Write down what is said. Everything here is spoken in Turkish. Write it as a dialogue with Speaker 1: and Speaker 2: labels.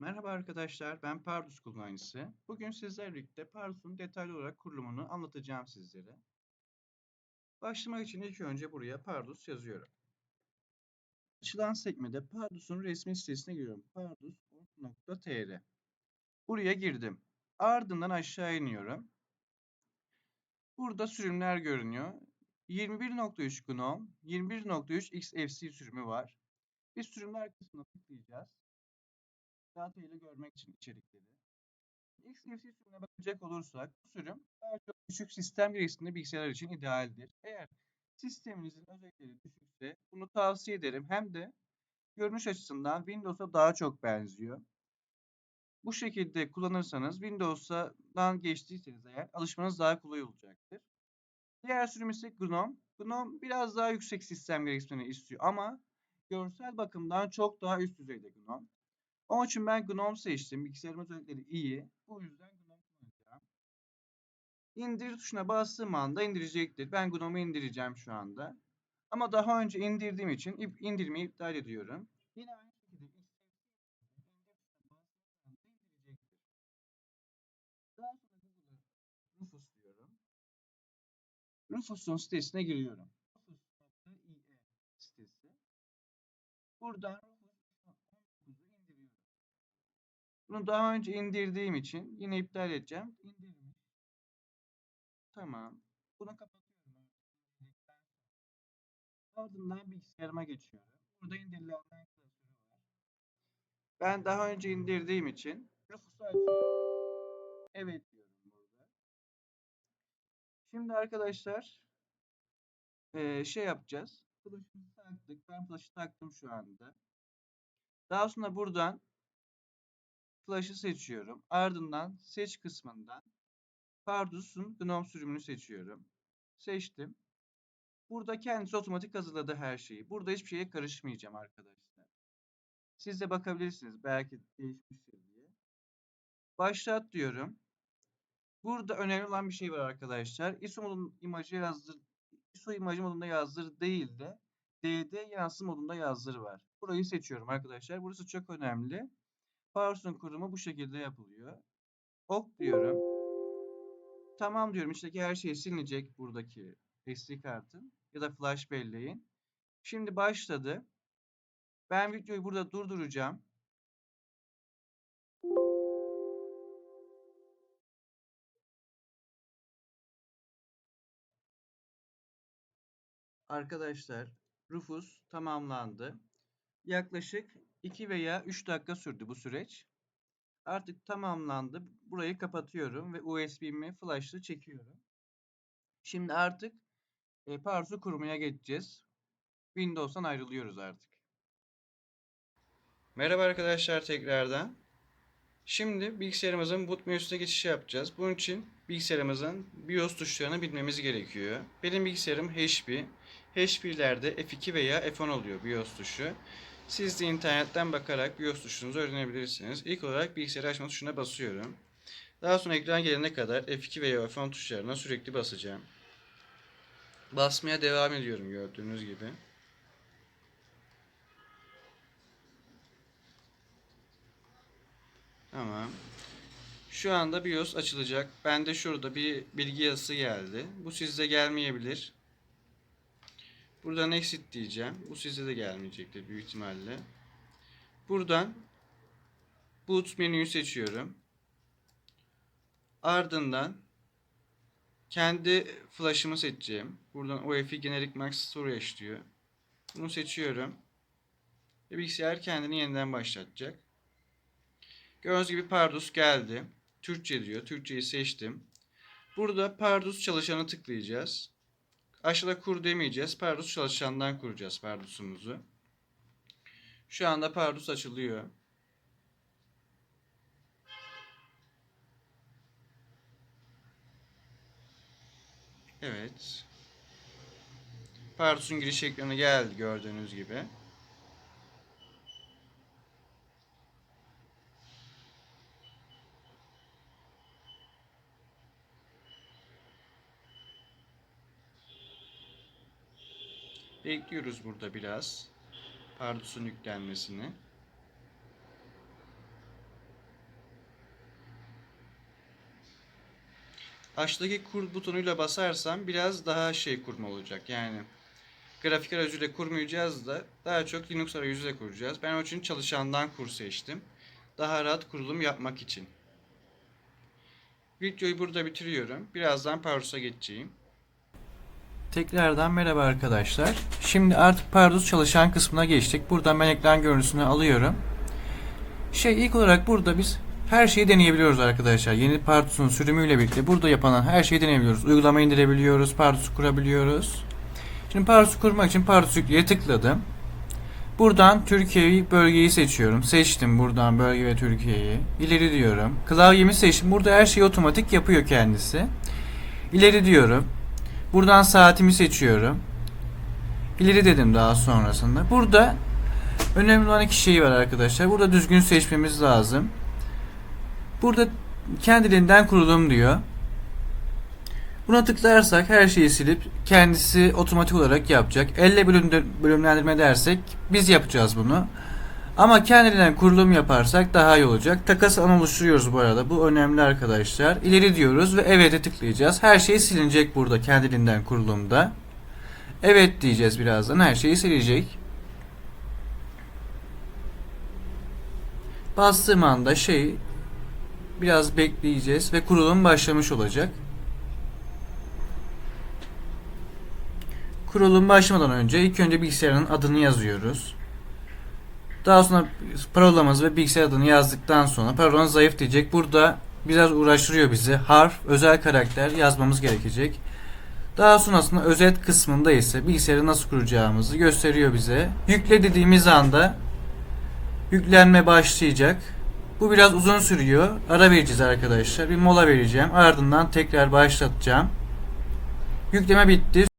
Speaker 1: Merhaba arkadaşlar, ben Pardus kullanıcısı. Bugün sizlerle birlikte Pardus'un detaylı olarak kurulumunu anlatacağım sizlere. Başlamak için ilk önce buraya Pardus yazıyorum. Açılan sekmede Pardus'un resmi sitesine giriyorum. pardus.tr Buraya girdim. Ardından aşağı iniyorum. Burada sürümler görünüyor. 21.3 GNOME, 21.3 XFC sürümü var. Biz sürümler kısmına tıklayacağız detaylı görmek için içerikleri. XFC sürümüne bakacak olursak bu sürüm daha çok düşük sistem gereksinimli bilgisayarlar için idealdir. Eğer sisteminizin özellikleri düşükse bunu tavsiye ederim. Hem de görünüş açısından Windows'a daha çok benziyor. Bu şekilde kullanırsanız Windows'dan geçtiyseniz eğer alışmanız daha kolay olacaktır. Diğer sürüm ise GNOME. GNOME biraz daha yüksek sistem gereksinimini istiyor ama görsel bakımdan çok daha üst düzeyde GNOME. Onun için ben GNOME seçtim. Bilgisayarım özellikleri iyi. Bu yüzden GNOME kullanacağım. İndir tuşuna bastığım anda indirecektir. Ben GNOMe'u indireceğim şu anda. Ama daha önce indirdiğim için indirmeyi iptal ediyorum. Yine aynı şekilde. Daha sonra Google'a Rufus diyorum. Rufus'un sitesine giriyorum. Rufus.ie sitesi. Buradan Bunu daha önce indirdiğim için yine iptal edeceğim. İndirmiş. Tamam. Bunu kapatıyorum. Ardından bilgisayarıma geçiyorum. Burada indirilenler klasörü var. Ben daha önce indirdiğim için. Evet diyorum burada. Şimdi arkadaşlar şey yapacağız. Flash'ımızı taktık. Ben flash'ı taktım şu anda. Daha sonra buradan Flash'ı seçiyorum. Ardından seç kısmından Pardus'un GNOME sürümünü seçiyorum. Seçtim. Burada kendisi otomatik hazırladı her şeyi. Burada hiçbir şeye karışmayacağım arkadaşlar. Siz de bakabilirsiniz. Belki değişmiştir diye. Başlat diyorum. Burada önemli olan bir şey var arkadaşlar. ISO modun imajı yazdır. ISO imajı modunda yazdır değil de DD yansım modunda yazdır var. Burayı seçiyorum arkadaşlar. Burası çok önemli. Parson kurumu bu şekilde yapılıyor. Ok diyorum. Tamam diyorum. İçindeki her şey silinecek buradaki SD kartın ya da flash belleğin. Şimdi başladı. Ben videoyu burada durduracağım. Arkadaşlar Rufus tamamlandı. Yaklaşık 2 veya 3 dakika sürdü bu süreç. Artık tamamlandı. Burayı kapatıyorum ve USB'mi flash'lı çekiyorum. Şimdi artık e, Parsu kurmaya geçeceğiz. Windows'tan ayrılıyoruz artık. Merhaba arkadaşlar tekrardan. Şimdi bilgisayarımızın boot menüsüne geçiş yapacağız. Bunun için bilgisayarımızın BIOS tuşlarını bilmemiz gerekiyor. Benim bilgisayarım HP. HP'lerde F2 veya F10 oluyor BIOS tuşu. Siz de internetten bakarak BIOS tuşunuzu öğrenebilirsiniz. İlk olarak bilgisayarı açma tuşuna basıyorum. Daha sonra ekran gelene kadar F2 veya F10 tuşlarına sürekli basacağım. Basmaya devam ediyorum gördüğünüz gibi. Tamam. Şu anda BIOS açılacak. Bende şurada bir bilgi yazısı geldi. Bu sizde gelmeyebilir. Buradan exit diyeceğim. Bu size de gelmeyecektir büyük ihtimalle. Buradan boot menüyü seçiyorum. Ardından kendi flash'ımı seçeceğim. Buradan UEFI Generic Max Storage diyor. Bunu seçiyorum. Ve bilgisayar kendini yeniden başlatacak. Gördüğünüz gibi Pardus geldi. Türkçe diyor. Türkçeyi seçtim. Burada Pardus çalışanı tıklayacağız. Aşağıda kur demeyeceğiz. Pardus çalışandan kuracağız Pardus'umuzu. Şu anda Pardus açılıyor. Evet. Pardus'un giriş ekranı geldi gördüğünüz gibi. Bekliyoruz burada biraz. Pardusun yüklenmesini. Açtaki kur butonuyla basarsam biraz daha şey kurma olacak. Yani grafik aracıyla kurmayacağız da daha çok Linux arayüzüyle kuracağız. Ben o için çalışandan kur seçtim. Daha rahat kurulum yapmak için. Videoyu burada bitiriyorum. Birazdan Parus'a geçeceğim. Tekrardan merhaba arkadaşlar. Şimdi artık Pardus çalışan kısmına geçtik. Buradan ben ekran görüntüsünü alıyorum. Şey ilk olarak burada biz her şeyi deneyebiliyoruz arkadaşlar. Yeni Pardus'un sürümüyle birlikte burada yapılan her şeyi deneyebiliyoruz. Uygulama indirebiliyoruz, Pardus'u kurabiliyoruz. Şimdi Pardus'u kurmak için Pardus yükleye tıkladım. Buradan Türkiye'yi bölgeyi seçiyorum. Seçtim buradan bölge ve Türkiye'yi. İleri diyorum. Klavyemi seçtim. Burada her şeyi otomatik yapıyor kendisi. İleri diyorum. Buradan saatimi seçiyorum. İleri dedim daha sonrasında. Burada önemli olan iki şey var arkadaşlar. Burada düzgün seçmemiz lazım. Burada kendiliğinden kurulum diyor. Buna tıklarsak her şeyi silip kendisi otomatik olarak yapacak. Elle bölüm, bölümlendirme dersek biz yapacağız bunu. Ama kendiliğinden kurulum yaparsak daha iyi olacak. Takas an oluşturuyoruz bu arada. Bu önemli arkadaşlar. İleri diyoruz ve evet'e tıklayacağız. Her şey silinecek burada kendiliğinden kurulumda. Evet diyeceğiz birazdan. Her şeyi silecek. Bastığım anda şey biraz bekleyeceğiz ve kurulum başlamış olacak. Kurulum başlamadan önce ilk önce bilgisayarın adını yazıyoruz. Daha sonra parolamız ve bilgisayar adını yazdıktan sonra parolanız zayıf diyecek. Burada biraz uğraştırıyor bizi. Harf, özel karakter yazmamız gerekecek. Daha sonrasında özet kısmında ise bilgisayarı nasıl kuracağımızı gösteriyor bize. Yükle dediğimiz anda yüklenme başlayacak. Bu biraz uzun sürüyor. Ara vereceğiz arkadaşlar. Bir mola vereceğim. Ardından tekrar başlatacağım. Yükleme bitti.